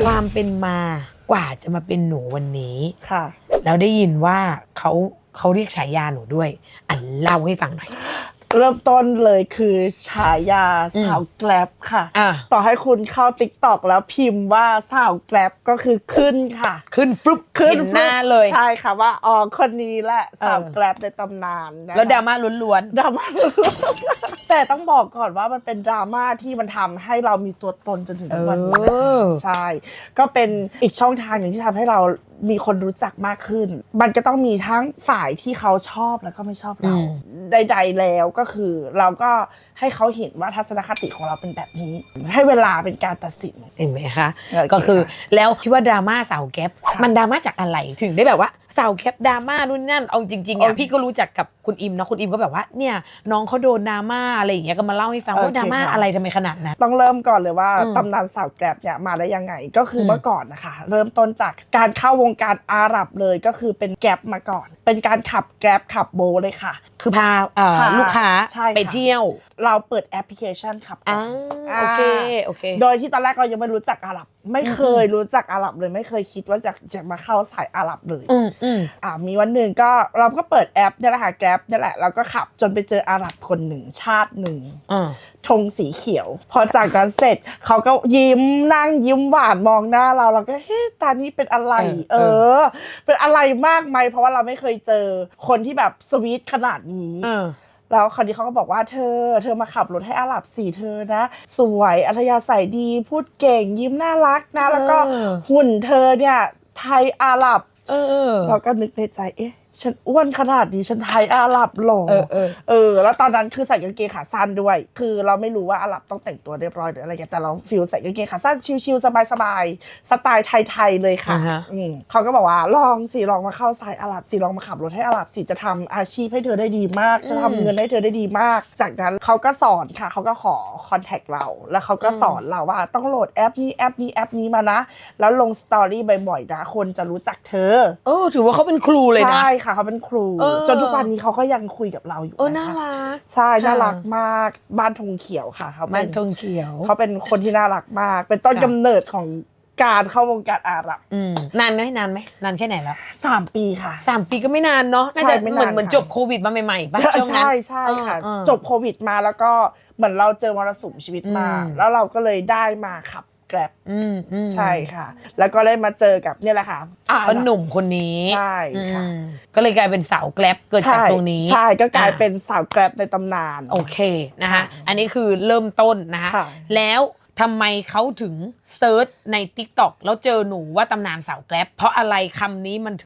ความเป็นมากว่าจะมาเป็นหนูวันนี้ค่ะ แล้วได้ยินว่าเขาเขาเรียกฉายาหนูด้วย อันเล่าให้ฟังหน่อย เริ่มต้นเลยคือฉายาอืมสาวแกลบค่ะ อะ ต่อให้คุณเข้าติ๊กตอกแล้วพิมพ์ว่าสาวแกลบก็คือขึ้นค่ะ ขึ้นฟลุ๊บขึ้นเห็นหน้าเลย ใช่ค่ะว่าอ๋อคนนี้แหละสาวเออแกลบในตำนานนะคะ แล้วดราม่าล้วนดราม่า แต่ต้องบอกก่อนว่ามันเป็นดราม่าที่มันทำให้เรามีตัวตนจนถึงๆเอทุกวันนี้นะอใช่ ก็เป็นอีกช่องทางหนึ่งที่ทำให้เรา มีคนรู้จักมากขึ้น มันก็ต้องมีทั้งฝ่ายที่เขาชอบแล้วก็ไม่ชอบเราอืมใด ๆ แล้วก็คือเราก็ให้เขาเห็นว่าทัศนคติของเราเป็นแบบนี้ ให้เวลาเป็นการตัดสิน เห็นไหมคะโอเคก็คือค่ะแล้วคิดว่าดราม่าสาวแก๊ปค่ะมันดราม่าจากอะไรถึงได้แบบว่า สาวแก๊ปดราม่านู่นนนั่นเอาจริงๆโออะเคพี่ก็รู้จักกับคุณอิมเนาะคุณอิมก็แบบว่าเนี่ยน้องเขาโดนดราม่าอะไรอย่างเงี้ยก็มาเล่าให้ฟังโอว่าเคดราม่าค่ะอะไรทำไมขนาดนั้นต้องเริ่มก่อนเลยว่าอืมตำนานสาวแกร็บเนี่ยมาได้ยังไง ก็คืออมเมื่อก่อนนะคะเริ่มต้นจากการเข้าวงการอาหรับเลยก็คือเป็นแกร็บมาก่อน เป็นการขับแกร็บขับโบเลยค่ะ คือพาเอ่อค่ะลูกค้าใช่ค่ะไปเที่ยว เราเปิดแอปพลิเคชันขับก่อ่าอนโอเคโอเค โดยที่ตอนแรกเรายังไม่รู้จักอาหรับไม่เคยรู้จักอาหรับเลย ไม่เคยคิดว่าจะจะมาเข้าสายอาหรับเลยอืมอืมอ่า มีวันหนึ่งก็เราก็เปิดแอปเนี่ยแหละค่ะแกร็บเนี่ยแหละเราก็ขับจนไปเจออาหรับคนหนึ่งชาติหนึ่งอ่าธงสีเขียว พอจากนั้นเสร็จเขาก็ยิ้มนั่งยิ้มหวานมองหน้าเราเราก็เฮ้ตานี้เป็นอะไร เออ เป็นอะไรมากไหมเพราะว่าเราไม่เคยเจอคนที่แบบสวีทขนาดนี้เออ แล้วคราวนี้เขาก็บอกว่าเธอ เธอมาขับรถให้อาหรับสี่เธอนะ สวยอัธยาศัยดีพูดเก่งยิ้มน่ารักนะ แล้วก็เออหุ่นเธอเนี่ยไทยอาหรับ เออเออเราก็นึกในใจเอ๊ะ ฉันอ้วนขนาดนี้ฉันไทยอาหรับหรอ เออเออเออ แล้วตอนนั้นคือใส่กางเกงขาสั้นด้วย คือเราไม่รู้ว่าอาหรับต้องแต่งตัวเรียบร้อยหรืออะไรเงี้ยแต่เราฟิลใส่กางเกงขาสั้นชิลๆสบายๆสไตล์ไทยๆเลยค่ะ อ่าฮะ อืมเขาก็บอกว่าลองสิลองมาเข้าสายอาหรับสิลองมาขับรถให้อาหรับสิจะทำอาชีพให้เธอได้ดีมาก จะทำเงินให้เธอได้ดีมาก จากนั้นเขาก็สอนค่ะเขาก็ขอคอนแทคเรา แล้วเขาก็สอนเราว่าต้องโหลดแอปนี้แอปนี้แอปนี้มานะ แล้วลงสตอรี่บ่อยๆนะคนจะรู้จักเธอ เออถือว่าเขาเป็นครูเลยนะ ใช่ค่ะเขาเป็นครู เออ จนทุกวันนี้เขาก็ยังคุยกับเราอยู่เออนะน่าคะรัก ใช่ค่ะ น่ารักมากบ้านธงเขียวค่ะเขามัเป็นนทงเขียว เขาเป็นคนที่น่ารักมาก เป็นต้นค่ะ กำเนิดของการเข้าวงการอาหรับอืมนานไหมนานไหมนานแค่ไหนแล้วสามปีค่ะ สามปีก็ไม่นานเนาะน่าใช่จะไม่เหมือนนานเหมือนค่ะ จบโควิดมาใหม่ๆป่ะใช่ช่วงนั้น ใช่ใช่ค่ะ เออเออจบโควิดมาแล้วก็เหมือนเราเจอมรสุมชีวิตมา อืม แล้วเราก็เลยได้มาขับ แกร็บอืมอืมใช่ค่ะ แล้วก็ได้มาเจอกับเนี่ยแหละค่ะอาหก็รับหนุ่มคนนี้ใช่ค่ะอืมก็เลยกลายเป็นสาวแกลบเกิดจากใช่ตรงนี้ ใช่ก็กลายอะเป็นสาวแกร็บในตำนาน โอเคนะคะค่ะ อันนี้คือเริ่มต้นนะคะ ค่ะ แล้วทำไมเขาถึงเซิร์ชใน t ิ k t o k แล้วเจอหนูว่าตำนานสาวแกลบเพราะอะไรคำนี้มัน